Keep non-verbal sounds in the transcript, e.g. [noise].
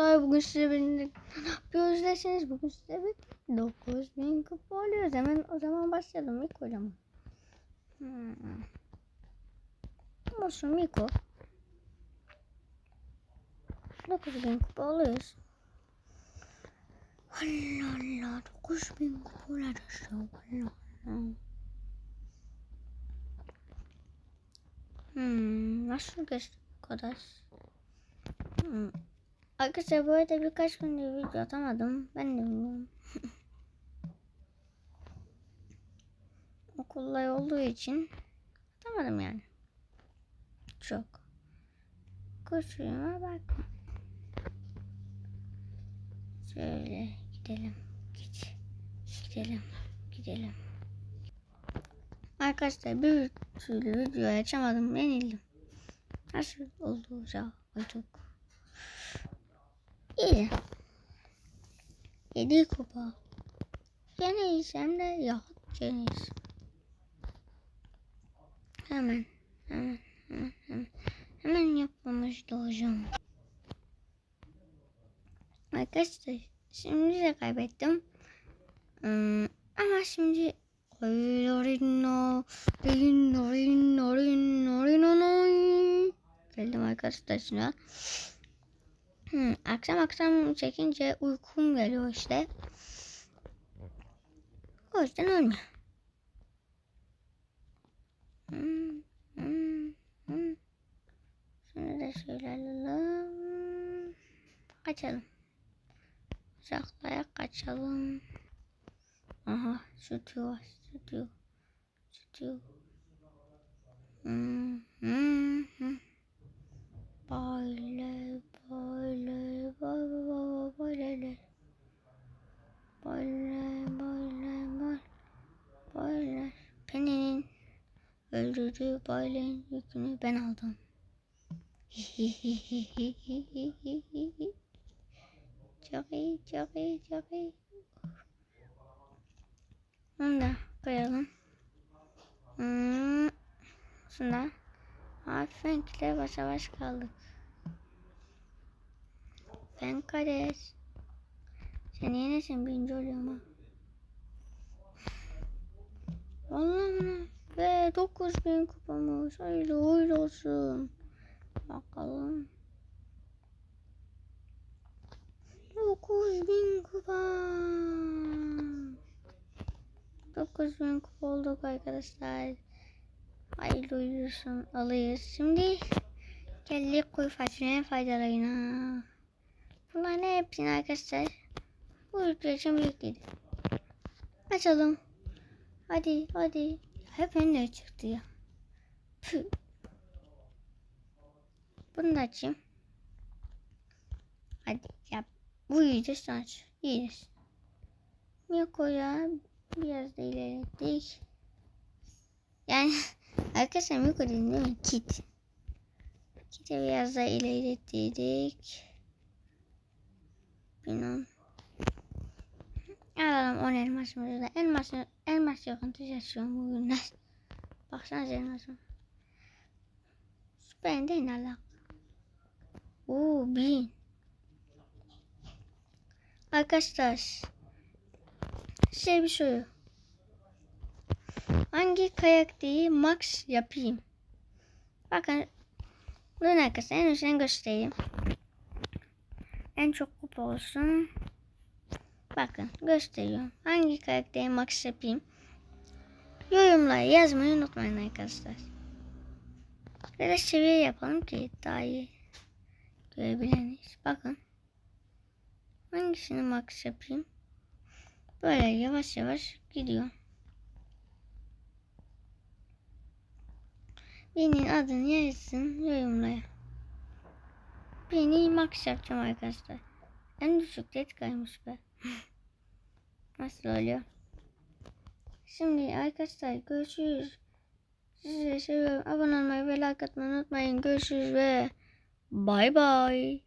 arkadaşlar bugün size birlikte ne yapıyoruz derseniz bugün size bir 9000 kupa alıyoruz. Hemen o zaman başlayalım ile mi? Hmm. Olsun Miko. 9000 kupa alıyoruz. Allah Allah 9000 kupa alıyoruz. Allah Allah. Hmm, nasıl geçti arkadaş? Hmm. Arkadaşlar bu arada birkaç gündür video atamadım. Ben de bilmiyorum. [laughs] Okullar olduğu için atamadım yani. Çok. Kusuruma bakma. Şöyle gidelim. Git. Gidelim. Gidelim. Arkadaşlar bir türlü video açamadım. Yenildim. Nasıl oldu ya? Çok. İyi. Yedi kupa. Ceneyiz hem de yok ceneyiz. Hemen, hemen, hemen, hemen, hemen yapmamız lazım. Arkadaşlar şimdi de kaybettim. Hmm, ama şimdi Geldim arkadaşlar şimdi. Hmm, akşam akşam çekince uykum geliyor işte. O yüzden ölmüyor. Hmm, hmm, şöyle alalım. Kaçalım. Uzaklara kaçalım. Aha sütü var. Sütü. Hmm, hmm, hmm. Böyle böyle böyle böyle böyle böyle böyle böyle Penny'nin öldürdüğü bailenin yükünü ben aldım. çok iyi çok iyi çok iyi. Bunu da koyalım. Hmm. Şunu da. Abi Frank'le başa baş kaldık. Ben kardeş. Sen yine sen birinci oluyorum ha. Vallahi mi? Ve 9000 kupamız. Hayırlı hayırlı olsun. Bakalım. 9000 kupa. 9000 kupa olduk arkadaşlar. Hayırlı uyusun alıyoruz. Şimdi geldik koyu fasulye faydalarına. Bunların hepsini arkadaşlar bu ülke için biriktirdim. Açalım. Hadi hadi. Hep önüne çıktı ya. Püh. Bunu da açayım. Hadi yap. Bu iyice aç. İyiyiz. Miko'ya biraz da ilerlettik. Yani [laughs] arkadaşlar Miko dedim değil mi? Kit. Kit'e biraz da ilerlettik. Bilmem. Alalım 10 elmasımızı da. Elmas, elmas yokuntu yaşıyorum bugünler. Baksana elmasım. Ne alaka? Oo bin. Arkadaşlar. Size bir soru. Hangi kayak değil max yapayım? Bakın. Bunun arkasını en üstten göstereyim. En çok kupa olsun. Bakın gösteriyorum. Hangi karakteri max yapayım? Yorumlara yazmayı unutmayın arkadaşlar. Böyle seviye yapalım ki daha iyi görebiliriz. Bakın. Hangisini max yapayım? Böyle yavaş yavaş gidiyor. Benim adını yazsın yorumlara. Beni max yapacağım arkadaşlar. En düşük red be. Nasıl oluyor? Şimdi arkadaşlar görüşürüz. Sizi seviyorum. Abone olmayı ve like atmayı unutmayın. Görüşürüz ve bay bay.